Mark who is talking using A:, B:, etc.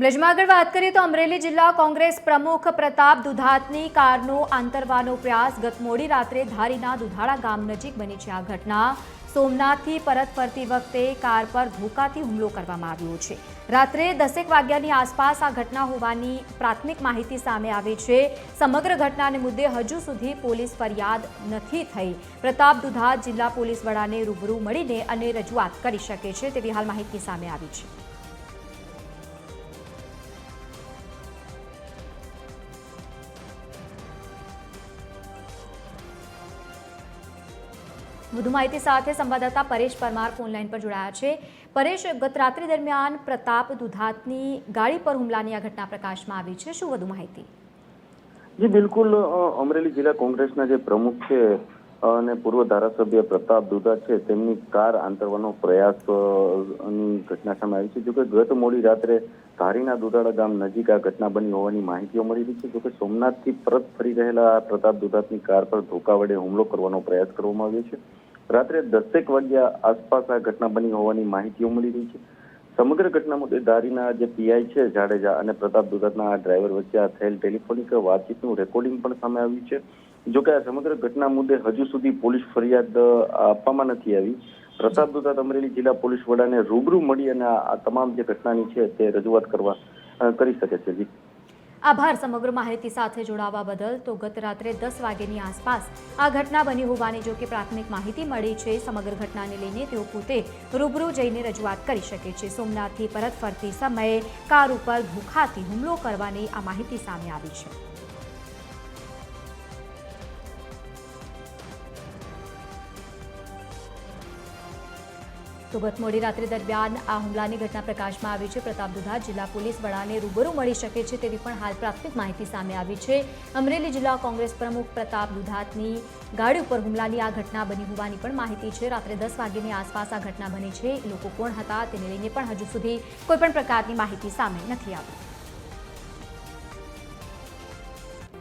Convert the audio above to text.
A: બ્લેજમાં આગળ વાત કરીએ તો અમરેલી જિલ્લા કોંગ્રેસ પ્રમુખ પ્રતાપ દુધાતની કારનો આંતરવાનો પ્રયાસ ગત મોડી રાત્રે ધારીના દુધાળા ગામ નજીક બની છે. આ ઘટના સોમનાથથી પરત ફરતી વખતે કાર પર ધોકાથી હુમલો કરવામાં આવ્યો છે. રાત્રે દસેક વાગ્યાની આસપાસ આ ઘટના હોવાની પ્રાથમિક માહિતી સામે આવી છે. સમગ્ર ઘટનાને મુદ્દે હજુ સુધી પોલીસ ફરિયાદ નથી થઈ. પ્રતાપ દુધાત જિલ્લા પોલીસ વડાને રૂબરૂ મળીને અને રજૂઆત કરી શકે છે તેવી હાલ માહિતી સામે આવી છે. વધુ માહિતી સાથે સંવાદદાતા પરેશ પરમાર ફોનલાઈન પર જોડાયા છે. પરેશ, ગત રાત્રિ દરમિયાન પ્રતાપ દુધાતની ગાડી પર હુમલાની આ ઘટના પ્રકાશમાં આવી છે. શું વધુ માહિતી?
B: જી, બિલકુલ અમરેલી જિલ્લા કોંગ્રેસના જે પ્રમુખ છે અને પૂર્વ ધારાસભ્ય પ્રતાપ દુધા છે, તેમની કાર આંતરવાનો પ્રયાસની ઘટના સામે આવી છે. જોકે ગત મોડી રાત્રે ધારીના દુધાળા ગામ નજીક આ ઘટના બની હોવાની માહિતીઓ મળી રહી છે. જોકે સોમનાથથી પરત ફરી રહેલા આ પ્રતાપ દુધાતની કાર પર ધોકા વડે હુમલો કરવાનો પ્રયાસ કરવામાં આવ્યો છે. રાત્રે દસેક વાગ્યા આસપાસ આ ઘટના બની હોવાની માહિતીઓ મળી રહી છે. સમગ્ર ઘટના મુદ્દે ધારીના જે પીઆઈ છે, જાડેજા અને પ્રતાપ દુધાતના આ ડ્રાઈવર વચ્ચે આ થયેલ ટેલિફોનિક વાતચીતનું રેકોર્ડિંગ પણ સામે આવ્યું છે. જોકે આ સમગ્ર ઘટના મુદ્દે હજુ સુધી પોલીસ ફરિયાદ આપવામાં નથી આવી. પ્રતાપ દુતાત અમરેલી જિલ્લા પોલીસ વડાને રૂબરૂ મળી અને આ તમામ જે ઘટનાની છે તે રજૂઆત કરવા કરી શકે છે. જી.
A: આભાર સમગ્ર માહિતી સાથે જોડાવા બદલ. તો ગત રાત્રે દસ વાગ્યાની આસપાસ આ ઘટના બની હોવાની જો કે પ્રાથમિક માહિતી મળી છે. સમગ્ર ઘટનાને લઈને તેઓ પોતે રૂબરૂ જઈને રજૂઆત કરી શકે છે. સોમનાથથી પરત ફરતી સમયે કાર ઉપર ભૂખાથી હુમલો કરવાની આ માહિતી સામે આવી છે. તો ગત મોડી રાત્રે દરમિયાન આ હુમલાની ઘટના પ્રકાશમાં આવી છે. પ્રતાપ દુધા જિલ્લા પોલીસ વડાને રૂબરૂ મળી શકે છે તેવી પણ હાલ પ્રાથમિક માહિતી સામે આવી છે. અમરેલી જિલ્લા કોંગ્રેસ પ્રમુખ પ્રતાપ દુધાતની ગાડી ઉપર હુમલાની આ ઘટના બની હોવાની પણ માહિતી છે. રાત્રે દસ વાગ્યાની આસપાસ આ ઘટના બની છે. લોકો કોણ હતા તેને લઈને પણ હજુ સુધી કોઈપણ પ્રકારની માહિતી સામે નથી આવી.